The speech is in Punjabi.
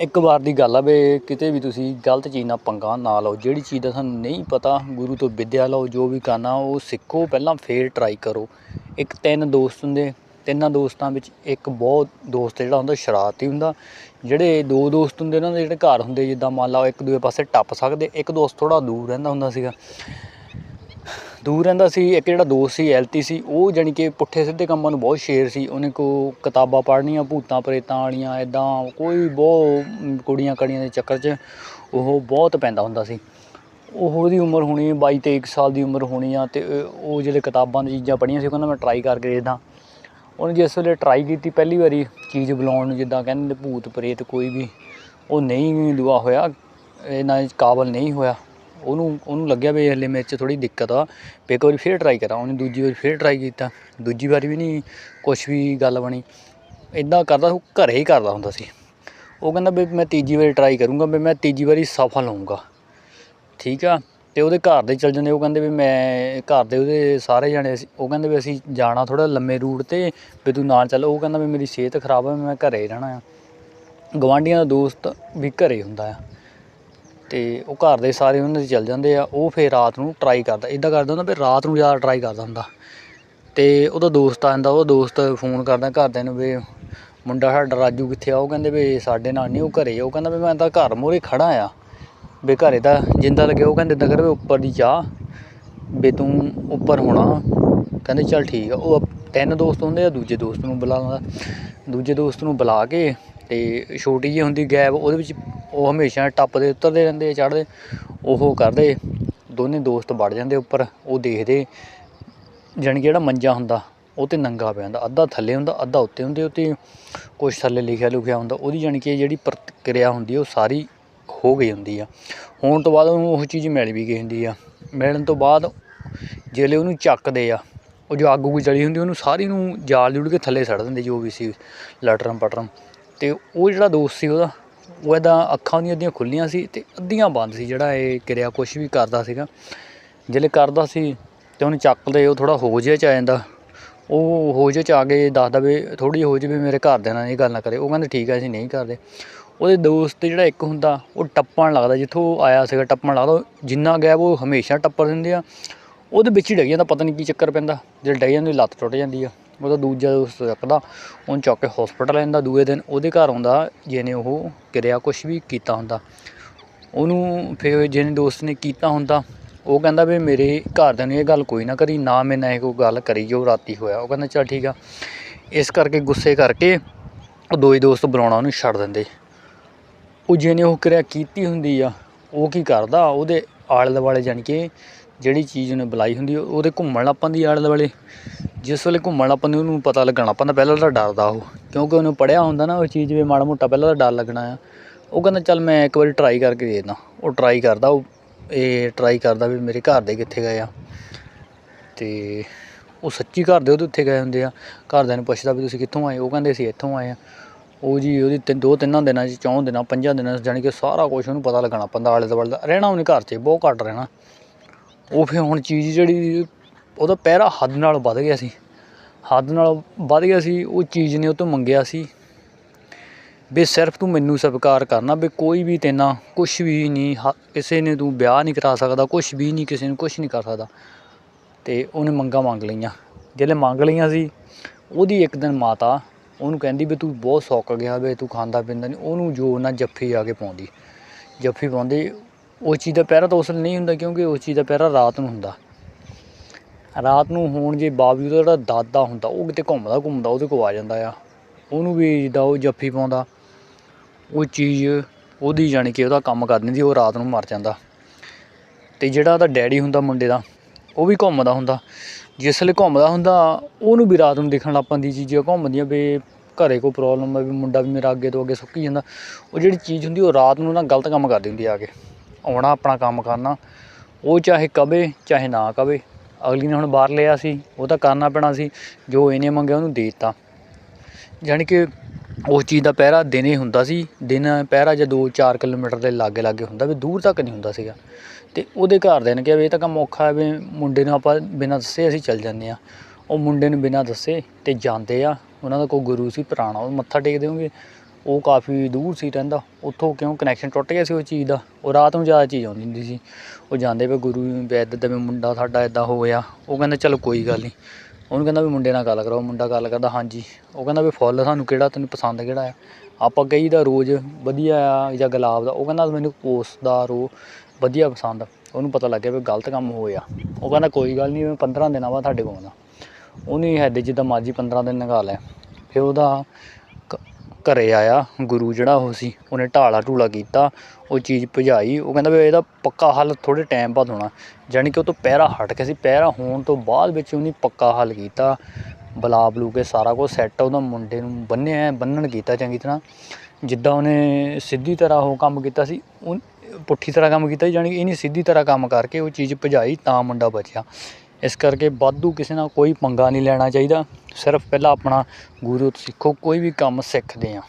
ਇੱਕ ਵਾਰ ਦੀ ਗੱਲ ਆ ਵੀ ਕਿਤੇ ਵੀ ਤੁਸੀਂ ਗਲਤ ਚੀਜ਼ ਨਾਲ ਪੰਗਾ ਨਾ ਲਓ, ਜਿਹੜੀ ਚੀਜ਼ ਦਾ ਤੁਹਾਨੂੰ ਨਹੀਂ ਪਤਾ, ਗੁਰੂ ਤੋਂ ਵਿੱਦਿਆ ਲਓ, ਜੋ ਵੀ ਕਰਨਾ, ਉਹ ਸਿੱਖੋ, ਪਹਿਲਾਂ ਫੇਰ ਟਰਾਈ ਕਰੋ। ਇੱਕ ਤਿੰਨ ਦੋਸਤ ਹੁੰਦੇ, ਤਿੰਨਾਂ ਦੋਸਤਾਂ ਵਿੱਚ ਇੱਕ ਬਹੁਤ ਦੋਸਤ ਜਿਹੜਾ ਹੁੰਦਾ, ਸ਼ਰਾਰਤੀ ਹੁੰਦਾ। ਜਿਹੜੇ ਦੋ ਦੋਸਤ ਹੁੰਦੇ, ਉਹਨਾਂ ਦੇ ਜਿਹੜੇ ਘਰ ਹੁੰਦੇ, ਜਿੱਦਾਂ ਮੰਨ ਲਓ ਇੱਕ ਦੂਜੇ ਪਾਸੇ ਟੱਪ ਸਕਦੇ, ਇੱਕ ਦੋਸਤ ਥੋੜਾ ਦੂਰ ਰਹਿੰਦਾ ਹੁੰਦਾ ਸੀਗਾ। ਦੂਰ ਰਹਿੰਦਾ ਸੀ, ਇੱਕ ਜਿਹੜਾ ਦੋਸਤ ਸੀ, ਐਲਤੀ ਸੀ, ਉਹ ਜਾਣੀ ਕਿ ਪੁੱਠੇ ਸਿੱਧੇ ਕੰਮਾਂ ਨੂੰ ਬਹੁਤ ਸ਼ੇਰ ਸੀ। ਉਹਨੇ ਕੋ ਕਿਤਾਬਾਂ ਪੜ੍ਹਨੀਆਂ, ਭੂਤਾਂ, ਪ੍ਰੇਤਾਂ ਵਾਲੀਆਂ ਇਦਾਂ ਕੋਈ ਬਹੁਤ ਕੁੜੀਆਂ ਕੜੀਆਂ ਦੇ ਚੱਕਰ 'ਚ ਉਹ ਬਹੁਤ ਪੈਂਦਾ ਹੁੰਦਾ ਸੀ। ਉਹ ਉਹਦੀ ਉਮਰ ਹੋਣੀ 22 23 ਸਾਲ ਦੀ ਉਮਰ ਹੋਣੀ ਆ ਤੇ ਉਹ- ਜਿਹੜੇ ਕਿਤਾਬਾਂ ਦੀ ਚੀਜ਼ਾਂ ਪੜ੍ਹੀਆਂ ਸੀ ਉਹਨਾਂ ਕਹਿੰਦਾ ਮੈਂ ਟਰਾਈ ਕਰਕੇ ਦੇਖਦਾ। ਉਹਨੇ ਜਿਸ ਵੇਲੇ ਟਰਾਈ ਕੀਤੀ ਪਹਿਲੀ ਵਾਰੀ ਚੀਜ਼ ਬੁਲਾਉਣ ਨੂੰ, ਜਿੱਦਾਂ ਕਹਿੰਦੇ ਭੂਤ, ਪ੍ਰੇਤ ਕੋਈ ਵੀ, ਉਹ ਨਹੀਂ ਦੁਆ ਹੋਇਆ, ਇਹਨਾਂ ਦੇ ਕਾਬਲ ਨਹੀਂ ਹੋਇਆ। ਉਹਨੂੰ ਉਹਨੂੰ ਲੱਗਿਆ ਵੀ ਹਲੇ ਮੇਰੇ 'ਚ ਥੋੜੀ ਦਿੱਕਤ ਆ। ਵੀ ਇੱਕ ਵਾਰੀ ਫੇਰ ਟਰਾਈ ਕਰਾਂ, ਉਹਨੇ ਦੂਜੀ ਵਾਰੀ ਫੇਰ ਟਰਾਈ ਕੀਤਾ। ਦੂਜੀ ਵਾਰੀ ਵੀ ਨਹੀਂ ਕੁਛ ਵੀ ਗੱਲ ਬਣੀ। ਇਦਾਂ ਕਰਦਾ ਉਹ ਘਰੇ ਹੀ ਕਰਦਾ ਹੁੰਦਾ ਸੀ। ਉਹ ਕਹਿੰਦਾ ਵੀ ਮੈਂ ਤੀਜੀ ਵਾਰੀ ਟਰਾਈ ਕਰੂੰਗਾ, ਵੀ ਮੈਂ ਤੀਜੀ ਵਾਰੀ ਸਫਲ ਹੋਊਂਗਾ। ਠੀਕ ਆ? ਤੇ ਉਹਦੇ ਘਰ ਦੇ ਚਲ ਜਾਂਦੇ, ਉਹ ਕਹਿੰਦੇ ਵੀ ਮੈਂ ਘਰ ਦੇ ਉਹਦੇ ਸਾਰੇ ਜਾਣੇ ਸੀ ਉਹ ਕਹਿੰਦੇ ਵੀ ਅਸੀਂ ਜਾਣਾ ਥੋੜਾ ਲੰਮੇ ਰੂਟ ਤੇ, ਵੀ ਤੂੰ ਨਾਲ ਚੱਲ। ਉਹ ਕਹਿੰਦਾ ਵੀ ਮੇਰੀ ਸਿਹਤ ਖਰਾਬ ਹੈ ਮੈਂ ਘਰੇ ਹੀ ਰਹਿਣਾ ਆ। ਗਵਾਂਢੀਆਂ ਦਾ ਦੋਸਤ ਵੀ ਘਰੇ ਹੁੰਦਾ ਆ। ਤੇ ਉਹ ਘਰ ਦੇ ਸਾਰੇ ਉਹਨਾਂ ਦੇ ਚੱਲ ਜਾਂਦੇ ਆ, ਉਹ ਫਿਰ ਰਾਤ ਨੂੰ ਟਰਾਈ ਕਰਦਾ ਇਦਾਂ ਕਰਦਾ ਹੁੰਦਾ ਵੀ ਰਾਤ ਨੂੰ ਜ਼ਿਆਦਾ ਟਰਾਈ ਕਰਦਾ ਹੁੰਦਾ। ਤੇ ਉਹਦਾ ਦੋਸਤ ਆ ਜਾਂਦਾ, ਉਹ ਦੋਸਤ ਫੋਨ ਕਰਦਾ ਘਰਦਿਆਂ ਨੂੰ ਵੀ, ਮੁੰਡਾ ਸਾਡਾ ਰਾਜੂ ਕਿੱਥੇ ਆ? ਉਹ ਕਹਿੰਦੇ ਵੀ ਸਾਡੇ ਨਾਲ ਨਹੀਂ ਉਹ ਘਰੇ ਆ। ਉਹ ਕਹਿੰਦਾ ਵੀ ਮੈਂ ਤਾਂ ਘਰ ਮੂਹਰੇ ਖੜਾ ਆ। ਵੀ ਘਰੇ ਤਾਂ ਜਿੰਦਾ ਲੱਗੇ, ਉਹ ਕਹਿੰਦੇ ਨਗਰ ਵੀ ਉੱਪਰ ਦੀ ਜਾ ਵੀ ਤੂੰ ਉੱਪਰ ਹੋਣਾ। ਕਹਿੰਦੇ ਚੱਲ ਠੀਕ ਆ, ਉਹ ਤਿੰਨ ਦੋਸਤ ਹੁੰਦੇ ਆ, ਦੂਜੇ ਦੋਸਤ ਨੂੰ ਬੁਲਾ ਲੈਂਦਾ। ਦੂਜੇ ਦੋਸਤ ਨੂੰ ਬੁਲਾ ਕੇ ਤੇ ਛੋਟੀ ਜਿਹੀ ਹੁੰਦੀ ਗੈਬ ਉਹਦੇ ਵਿੱਚ ਉਹ ਹਮੇਸ਼ਾ ਟੱਪਦੇ, ਉਤਰਦੇ ਰਹਿੰਦੇ ਚੜ੍ਹਦੇ। ਉਹ ਕਰਦੇ, ਦੋਨੇ ਦੋਸਤ ਵੜ ਜਾਂਦੇ ਉੱਪਰ, ਉਹ ਦੇਖਦੇ ਜਾਣੀ ਕਿ ਜਿਹੜਾ ਮੰਜਾ ਹੁੰਦਾ, ਉਹ ਤੇ ਨੰਗਾ ਪਿਆ ਹੁੰਦਾ। ਅੱਧਾ ਥੱਲੇ ਹੁੰਦਾ, ਅੱਧਾ ਉੱਤੇ ਹੁੰਦੇ ਉੱਤੇ ਕੁਛ ਥੱਲੇ ਲਿਖਿਆ ਲੁਖਿਆ ਹੁੰਦਾ। ਉਹਦੀ ਜਾਣੀ ਕਿ ਜਿਹੜੀ ਪ੍ਰਤੀਕਿਰਿਆ ਹੁੰਦੀ ਉਹ ਸਾਰੀ ਹੋ ਗਈ ਹੁੰਦੀ ਆ। ਹੋਣ ਤੋਂ ਬਾਅਦ ਉਹਨੂੰ ਉਹ ਚੀਜ਼ ਮਿਲ ਵੀ ਗਈ ਹੁੰਦੀ ਆ। ਮਿਲਣ ਤੋਂ ਬਾਅਦ, ਜਿਹੜੇ ਉਹਨੂੰ ਚੱਕਦੇ ਆ ਉਹ ਜੋ ਅੱਗ ਉੱਗ ਜਲੀ ਹੁੰਦੀ, ਉਹਨੂੰ ਸਾਰੀ ਨੂੰ ਜਾਲ ਜੁੜ ਕੇ ਥੱਲੇ ਸੜ ਦਿੰਦੇ, ਜੋ ਵੀ ਸੀ, ਲਟਰਮ ਪਟਰਮ। ਤੇ ਉਹ ਜਿਹੜਾ ਦੋਸਤ ਸੀ ਉਹਦਾ, ਉਹ ਇਹਦਾ ਅੱਖਾਂ ਉਹਦੀਆਂ ਅੱਧੀਆਂ ਖੁੱਲੀਆਂ ਸੀ ਤੇ ਅੱਧੀਆਂ ਬੰਦ ਸੀ, ਜਿਹੜਾ ਇਹ ਕਿਰਿਆ ਕੁਛ ਵੀ ਕਰਦਾ ਸੀਗਾ। ਜਿਹੜੇ ਕਰਦਾ ਸੀ ਤੇ ਉਹਨੂੰ ਚੱਕਦੇ, ਉਹ ਥੋੜਾ ਹੋ ਜਿਹਾ ਚ ਆ ਜਾਂਦਾ। ਉਹ ਹੋ ਜਿਹਾ ਚ ਆ ਕੇ ਦੱਸਦਾ ਵੀ ਥੋੜੀ ਹੋ ਜੇ ਵੀ ਮੇਰੇ ਘਰਦਿਆਂ ਨਾਲ ਇਹ ਗੱਲ ਨਾ ਕਰੇ। ਉਹ ਕਹਿੰਦੇ, ਠੀਕ ਹੈ ਅਸੀਂ ਨਹੀਂ ਕਰਦੇ। ਉਹਦੇ ਦੋਸਤ ਜਿਹੜਾ ਇੱਕ ਹੁੰਦਾ, ਉਹ ਟੱਪਣ ਲੱਗਦਾ, ਜਿੱਥੋਂ ਆਇਆ ਸੀਗਾ, ਟੱਪਣ ਲੱਗਦਾ, ਉਹ ਜਿੰਨਾ ਗੈਪ ਉਹ ਹਮੇਸ਼ਾ ਟੱਪਰ ਦਿੰਦੇ ਆ। ਉਹਦੇ ਵਿੱਚ ਹੀ ਡਿੱਗ ਜਾਂਦਾ, ਪਤਾ ਨਹੀਂ ਕੀ ਚੱਕਰ ਪੈਂਦਾ। ਜਦੋਂ ਡਿੱਗ ਜਾਂਦੀ, ਲੱਤ ਟੁੱਟ ਜਾਂਦੀ ਆ। ਉਹਦਾ ਦੂਜਾ ਦੋਸਤ ਚੱਕਦਾ ਉਹਨੂੰ ਚੁੱਕ ਕੇ ਹਸਪੀਟਲ ਲੈਂਦਾ ਦੂਏ ਦਿਨ ਉਹਦੇ ਘਰ ਆਉਂਦਾ, ਜਿਹਨੇ ਉਹ ਕਿਰਿਆ ਕੁਛ ਵੀ ਕੀਤਾ ਹੁੰਦਾ। ਉਹਨੂੰ ਫਿਰ ਜਿਹਨੇ ਦੋਸਤ ਨੇ ਕੀਤਾ ਹੁੰਦਾ, ਉਹ ਕਹਿੰਦਾ ਵੀ ਮੇਰੇ ਘਰਦਿਆਂ ਨੂੰ ਇਹ ਗੱਲ ਕੋਈ ਨਾ ਕਰੀ, ਨਾ ਮੇਰੇ ਨਾਲ ਇਹ ਕੋਈ ਗੱਲ ਕਰੀ, ਜੋ ਰਾਤੀ ਹੋਇਆ। ਉਹ ਕਹਿੰਦਾ, ਚੱਲ ਠੀਕ ਆ। ਇਸ ਕਰਕੇ ਗੁੱਸੇ ਕਰਕੇ ਉਹ ਦੋਈ ਦੋਸਤ ਬੁਲਾਉਣਾ ਉਹਨੂੰ ਛੱਡ ਦਿੰਦੇ। ਉਹ ਜਿਹਨੇ ਉਹ ਕਿਰਿਆ ਕੀਤੀ ਹੁੰਦੀ ਆ, ਉਹ ਕੀ ਕਰਦਾ, ਉਹਦੇ ਆਲੇ ਦੁਆਲੇ ਜਾਣੀ ਕਿ ਜਿਹੜੀ ਚੀਜ਼ ਉਹਨੇ ਬੁਲਾਈ ਹੁੰਦੀ ਉਹਦੇ ਘੁੰਮਣ ਲੱਗ ਪੈਂਦੀ ਆਲੇ ਦੁਆਲੇ। ਜਿਸ ਵੇਲੇ ਘੁੰਮਣ ਲੱਗ ਪੈਂਦੀ ਉਹਨੂੰ ਪਤਾ ਲੱਗਣਾ ਪੈਂਦਾ ਪਹਿਲਾਂ ਤਾਂ ਡਰਦਾ ਉਹ, ਕਿਉਂਕਿ ਉਹਨੂੰ ਪੜਿਆ ਹੁੰਦਾ ਨਾ ਉਹ ਚੀਜ਼ ਵੀ ਮਾੜਾ ਮੋਟਾ ਪਹਿਲਾਂ ਤਾਂ ਡਰ ਲੱਗਣਾ ਆ। ਉਹ ਕਹਿੰਦਾ, ਚੱਲ ਮੈਂ ਇੱਕ ਵਾਰੀ ਟਰਾਈ ਕਰਕੇ ਦੇਖਦਾ ਉਹ ਟਰਾਈ ਕਰਦਾ, ਉਹ ਇਹ ਟਰਾਈ ਕਰਦਾ ਵੀ ਮੇਰੇ ਘਰ ਦੇ ਕਿੱਥੇ ਗਏ ਆ। ਤੇ ਉਹ ਸੱਚੀ ਘਰ ਦੇ ਉਹਦੇ ਉੱਥੇ ਗਏ ਹੁੰਦੇ ਆ। ਘਰਦਿਆਂ ਨੂੰ ਪੁੱਛਦਾ ਵੀ ਤੁਸੀਂ ਕਿੱਥੋਂ ਆਏ? ਉਹ ਕਹਿੰਦੇ, ਅਸੀਂ ਇੱਥੋਂ ਆਏ ਆ। ਉਹ ਜੀ ਉਹਦੀ ਤਿੰਨ, ਦੋ ਤਿੰਨਾਂ ਦਿਨਾਂ 'ਚ, ਚੌਂ ਦਿਨਾਂ, ਪੰਜਾਂ ਦਿਨਾਂ 'ਚ ਜਾਣੀ ਕਿ ਸਾਰਾ ਕੁਝ ਉਹਨੂੰ ਪਤਾ ਲੱਗਣਾ ਪੈਂਦਾ ਆਲੇ ਦੁਆਲੇ ਦਾ। ਰਹਿਣਾ ਉਹਨੇ ਘਰ 'ਚ, ਬਹੁਤ ਘੱਟ ਰਹਿਣਾ। ਉਹ ਫਿਰ ਹੁਣ ਚੀਜ਼ ਜਿਹੜੀ ਉਹਦਾ ਪਹਿਰਾ ਹੱਦ ਨਾਲ ਵੱਧ ਗਿਆ ਸੀ। ਹੱਦ ਨਾਲ ਵੱਧ ਗਿਆ ਸੀ, ਉਹ ਚੀਜ਼ ਨੇ ਉਹ ਤੋਂ ਮੰਗਿਆ ਸੀ ਵੀ ਸਿਰਫ ਤੂੰ ਮੈਨੂੰ ਸਵੀਕਾਰ ਕਰਨਾ, ਵੀ ਕੋਈ ਵੀ ਤੇਨਾ ਕੁਝ ਵੀ ਨਹੀਂ, ਹ- ਕਿਸੇ ਨੇ ਤੂੰ ਵਿਆਹ ਨਹੀਂ ਕਰਾ ਸਕਦਾ ਕੁਝ ਵੀ ਨਹੀਂ, ਕਿਸੇ ਨੂੰ ਕੁਝ ਨਹੀਂ ਕਰ ਸਕਦਾ। ਤੇ ਉਹਨੇ ਮੰਗਾਂ ਮੰਗ ਲਈਆਂ। ਜਿਹੜੇ ਮੰਗ ਲਈਆਂ ਸੀ, ਉਹਦੀ ਇੱਕ ਦਿਨ ਮਾਤਾ ਉਹਨੂੰ ਕਹਿੰਦੀ ਵੀ ਤੂੰ ਬਹੁਤ ਸੁੱਕ ਗਿਆ ਵੇ, ਤੂੰ ਖਾਂਦਾ ਪੀਂਦਾ ਨਹੀਂ, ਉਹਨੂੰ ਜੋ ਨਾ ਜੱਫੀ ਆ ਕੇ ਪਾਉਂਦੀ। ਜੱਫੀ ਪਾਉਂਦੀ ਉਸ ਚੀਜ਼ ਦਾ ਪਹਿਰਾ ਤਾਂ ਉਸ ਵੇਲੇ ਨਹੀਂ ਹੁੰਦਾ ਕਿਉਂਕਿ ਉਸ ਚੀਜ਼ ਦਾ ਪਹਿਰਾ ਰਾਤ ਨੂੰ ਹੁੰਦਾ। ਰਾਤ ਨੂੰ ਹੋਣ ਜੇ ਬਾਵਜੂਦ ਉਹਦਾ ਜਿਹੜਾ ਦਾਦਾ ਹੁੰਦਾ, ਉਹ ਕਿਤੇ ਘੁੰਮਦਾ ਘੁੰਮਦਾ ਉਹਦੇ ਕੋਲ ਆ ਜਾਂਦਾ ਆ। ਉਹਨੂੰ ਵੀ ਜਿੱਦਾਂ ਉਹ ਜੱਫੀ ਪਾਉਂਦਾ, ਉਹ ਚੀਜ਼ ਉਹਦੀ ਜਾਣੀ ਕਿ ਉਹਦਾ ਕੰਮ ਕਰ ਦਿੰਦੀ, ਉਹ ਰਾਤ ਨੂੰ ਮਰ ਜਾਂਦਾ। ਤੇ ਜਿਹੜਾ ਉਹਦਾ ਡੈਡੀ ਹੁੰਦਾ ਮੁੰਡੇ ਦਾ, ਉਹ ਵੀ ਘੁੰਮਦਾ ਹੁੰਦਾ। ਜਿਸ ਵੇਲੇ ਘੁੰਮਦਾ ਹੁੰਦਾ, ਉਹਨੂੰ ਵੀ ਰਾਤ ਨੂੰ ਦੇਖਣ ਲੱਗ ਪੈਂਦੀ ਚੀਜ਼ਾਂ ਘੁੰਮਦੀਆਂ ਵੀ ਘਰੇ ਕੋਈ ਪ੍ਰੋਬਲਮ ਹੈ ਵੀ ਮੁੰਡਾ ਵੀ ਮੇਰਾ ਅੱਗੇ ਤੋਂ ਅੱਗੇ ਸੁੱਕੀ ਜਾਂਦਾ, ਉਹ ਜਿਹੜੀ ਚੀਜ਼ ਹੁੰਦੀ, ਉਹ ਰਾਤ ਨੂੰ ਨਾ ਗਲਤ ਕੰਮ ਕਰਦੀ ਹੁੰਦੀ ਆ ਕੇ। ਆਉਣਾ ਆਪਣਾ ਕੰਮ ਕਰਨਾ, ਉਹ ਚਾਹੇ ਕਵੇ, ਚਾਹੇ ਨਾ ਕਵੇ, ਅਗਲੀ ਨੇ ਹੁਣ ਬਾਹਰ ਲਿਆ ਸੀ, ਉਹ ਤਾਂ ਕਰਨਾ ਪੈਣਾ ਸੀ, ਜੋ ਇਹਨੇ ਮੰਗਿਆ ਉਹਨੂੰ ਦੇ ਦਿੱਤਾ। ਜਾਣੀ ਕਿ ਉਸ ਚੀਜ਼ ਦਾ ਪਹਿਰਾ ਦਿਨੇ ਹੁੰਦਾ ਸੀ, ਦਿਨ ਪਹਿਰਾ ਜਾਂ 2-4 ਕਿਲੋਮੀਟਰ ਦੇ ਲਾਗੇ ਲਾਗੇ ਹੁੰਦਾ, ਵੀ ਦੂਰ ਤੱਕ ਨਹੀਂ ਹੁੰਦਾ ਸੀਗਾ। ਤੇ ਉਹਦੇ ਘਰਦਿਆਂ ਨੇ ਕਿਹਾ ਵੀ ਇਹ ਤਾਂ ਕੰਮ ਔਖਾ ਹੈ, ਵੀ ਮੁੰਡੇ ਨੂੰ ਆਪਾਂ ਬਿਨਾਂ ਦੱਸੇ ਅਸੀਂ ਚੱਲ ਜਾਂਦੇ ਆ ਉਹ ਮੁੰਡੇ ਨੂੰ ਬਿਨਾਂ ਦੱਸੇ ਤੇ ਜਾਂਦੇ ਆ, ਉਹਨਾਂ ਦਾ ਕੋਈ ਗੁਰੂ ਸੀ, ਪੁਰਾਣਾ, ਉਹ ਮੱਥਾ ਟੇਕ ਦੇਵੋਗੇ ਉਹ ਕਾਫੀ ਦੂਰ ਸੀ ਰਹਿੰਦਾ, ਉੱਥੋਂ ਕਿਉਂ ਕਨੈਕਸ਼ਨ ਟੁੱਟ ਗਿਆ ਸੀ ਉਹ ਚੀਜ਼ ਦਾ, ਉਹ ਰਾਤ ਨੂੰ ਜ਼ਿਆਦਾ ਚੀਜ਼ ਆਉਂਦੀ ਹੁੰਦੀ ਸੀ। ਉਹ ਜਾਂਦੇ ਵੀ ਗੁਰੂ ਵੈਦ ਦਾ ਵੀ ਮੁੰਡਾ ਸਾਡਾ ਇਦਾਂ ਹੋ ਗਿਆ, ਉਹ ਕਹਿੰਦਾ ਚਲੋ ਕੋਈ ਗੱਲ ਨਹੀਂ ਉਹਨੂੰ ਕਹਿੰਦਾ ਵੀ ਮੁੰਡੇ ਨਾਲ ਗੱਲ ਕਰਾਓ, ਮੁੰਡਾ ਗੱਲ ਕਰਦਾ, ਹਾਂਜੀ। ਉਹ ਕਹਿੰਦਾ ਵੀ ਫੁੱਲ ਸਾਨੂੰ ਕਿਹੜਾ, ਤੈਨੂੰ ਪਸੰਦ ਕਿਹੜਾ ਆ? ਆਪਾਂ ਕਹੀ ਦਾ ਰੋਜ਼ ਵਧੀਆ ਆ ਜਾਂ ਗੁਲਾਬ ਦਾ, ਉਹ ਕਹਿੰਦਾ ਮੈਨੂੰ ਪੋਸ ਦਾ ਰੋ ਵਧੀਆ ਪਸੰਦ ਉਹਨੂੰ ਪਤਾ ਲੱਗਿਆ ਵੀ ਗਲਤ ਕੰਮ ਹੋਇਆ। ਉਹ ਕਹਿੰਦਾ ਕੋਈ ਗੱਲ ਨਹੀਂ ਮੈਂ 15 ਦਿਨਾਂ ਬਾਅਦ ਤੁਹਾਡੇ ਕੋਲ ਆਉਂਦਾ ਉਹਨੇ ਹੈਦੇ ਜਿੱਦਾਂ ਮਰਜ਼ੀ 15 ਦਿਨ ਲਗਾ ਲਿਆ। ਫਿਰ ਉਹਦਾ ਘਰੇ ਆਇਆ ਗੁਰੂ ਜਿਹੜਾ ਉਹ ਸੀ ਉਹਨੇ ਢਾਲਾ ਢੂਲਾ ਕੀਤਾ ਉਹ ਚੀਜ਼ ਭਜਾਈ ਉਹ ਕਹਿੰਦਾ ਵੀ ਇਹਦਾ ਪੱਕਾ ਹੱਲ ਥੋੜੇ ਟਾਈਮ ਬਾਅਦ ਹੋਣਾ। ਜਾਣੀ ਕਿ ਉਹ ਤੋਂ ਪਹਿਰਾ ਹਟ ਗਿਆ ਸੀ ਪਹਿਰਾ ਹੋਣ ਤੋਂ ਬਾਅਦ ਵਿੱਚ ਉਹਨੇ ਪੱਕਾ ਹੱਲ ਕੀਤਾ। ਬਲਾ ਬਲੂ ਕੇ ਸਾਰਾ ਕੁਝ ਸੈੱਟ ਉਹਦਾ ਮੁੰਡੇ ਨੂੰ ਬੰਨਿਆ ਬੰਨਣ ਕੀਤਾ ਚੰਗੀ ਤਰ੍ਹਾਂ। ਜਿੱਦਾਂ ਉਹਨੇ ਸਿੱਧੀ ਤਰ੍ਹਾਂ ਉਹ ਕੰਮ ਕੀਤਾ ਸੀ ਉਹ ਪੁੱਠੀ ਤਰ੍ਹਾਂ ਕੰਮ ਕੀਤਾ ਸੀ, ਜਾਣੀ ਕਿ ਇਹਨੇ ਸਿੱਧੀ ਤਰ੍ਹਾਂ ਕੰਮ ਕਰਕੇ ਉਹ ਚੀਜ਼ ਭਜਾਈ ਤਾਂ ਮੁੰਡਾ ਬਚਿਆ। ਇਸ ਕਰਕੇ ਵਾਧੂ ਕਿਸੇ ਨਾਲ ਕੋਈ ਪੰਗਾ ਨਹੀਂ ਲੈਣਾ ਚਾਹੀਦਾ। ਸਿਰਫ ਪਹਿਲਾਂ ਆਪਣਾ ਗੁਰੂ ਤੋਂ ਸਿੱਖੋ, ਕੋਈ ਵੀ ਕੰਮ ਸਿੱਖਦੇ ਹਾਂ।